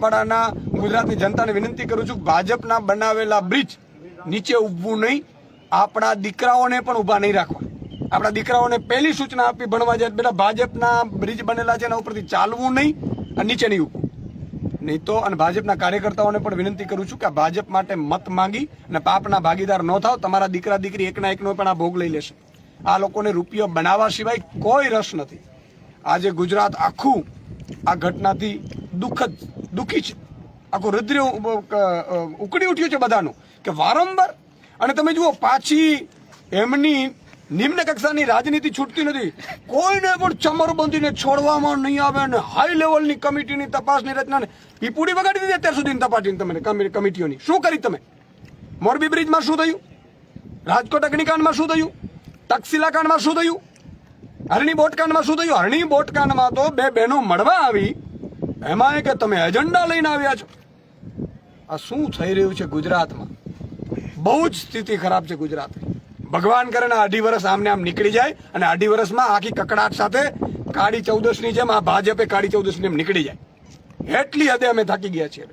ડેડિયાપાડાના ગુજરાતની જનતાને વિનંતી કરું છું, ભાજપના બનાવેલા બ્રિજ નીચે ઊભવું નહીં. આપણા દીકરાઓને પણ ઊભા નહીં રાખવા. આપણા દીકરાઓને પહેલી સૂચના આપી ભણવા જાય બેટા ભાજપના બ્રિજ બનેલા છે એના ઉપરથી ચાલવું નહીં અને નીચે નહીં ઊભવું નહીં તો અને ભાજપના કાર્યકર્તાઓને પણ વિનંતી કરું છું કે ભાજપ માટે મત માંગી અને પાપના ભાગીદાર ન થાવ, તમારા દીકરા દીકરી એકના એકનો પણ આ ભોગ લઈ લેશે. આ લોકોને રૂપિયો બનાવવા સિવાય કોઈ રસ નથી. આજે ગુજરાત આખું આ ઘટનાથી દુઃખદ દુઃખી છે. આખું રુદ્ર ઉકળી ઉઠ્યું છે બધાનું. કે વારંવાર, અને તમે જુઓ, પાછી એમની નિમ્ન કક્ષાની રાજનીતિ છૂટતી નથી. કોઈને પણ ચમરબંધીને છોડવામાં નહીં આવે અને હાઈ લેવલની કમિટીની તપાસની રચના પીપુડી વગાડી દીધી અત્યાર સુધીની તપાસની તમે કમિટીઓની. શું કરી તમે? મોરબી બ્રિજમાં શું થયું? રાજકોટ અગ્નિકાંડમાં શું થયું? તક્ષશિલા કાંડમાં શું થયું? હરણી બોટકાંડમાં શું થયું? હરણી બોટકાંડમાં તો બે બહેનો મળવા આવી એમાં કે તમે એજન્ડા લઈને આવ્યા છો. આ શું થઈ રહ્યું છે ગુજરાતમાં? બહુ જ સ્થિતિ ખરાબ છે ગુજરાતની. ભગવાન કરે ને અઢી વર્ષ આમને આમ નીકળી જાય અને અઢી વર્ષમાં આખી કકડાટ સાથે કાળી ચૌદસની જેમ આ ભાજપે કાળી ચૌદસની જેમ નીકળી જાય. એટલી હદે અમે થાકી ગયા છીએ.